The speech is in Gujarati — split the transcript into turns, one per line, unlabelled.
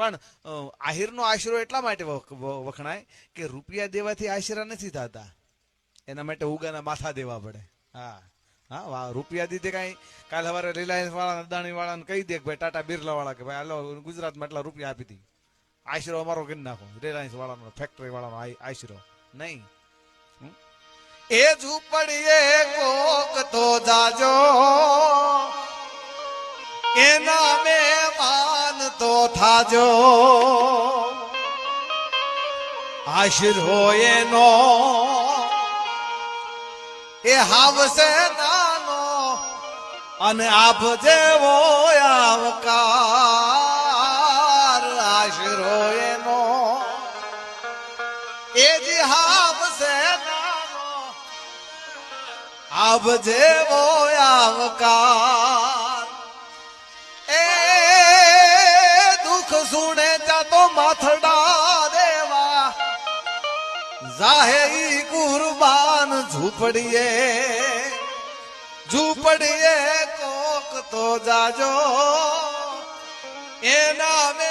પણ આહિરનો આશરો એટલા માટે વખણાય કે રૂપિયા દેવાથી આશરા નથી થતા. એના માટે ઉગાના માથા દેવા પડે. હા. હા વાહ રૂપિયા દીધે કાંઈ કાલ સવારે રિલાયન્સ વાળા અદાણી વાળાને કહી દે કે ભાઈ ટાટા બિરલા વાળા કે ભાઈ, હાલો, ગુજરાતમાં એટલા રૂપિયા આપી દી. આશરો અમારો કરી નાખો. રિલાયન્સ વાળાનો, ફેક્ટરી વાળાનો આશરો. નહીં? એ ઝૂંપડીએ કોક તો જાજો. એના મહેમાન તો થાજો. આશીર હોય નો એ હાવશે નાનો અને આભ જેવો આવકાર. આશીર હોય નો એ જી હાવશે નાનો, આભ જેવો આવકાર. જાહે કુરબાન ઝૂપડીએ ઝૂંપડીએ કોક તો જાજો. એના મે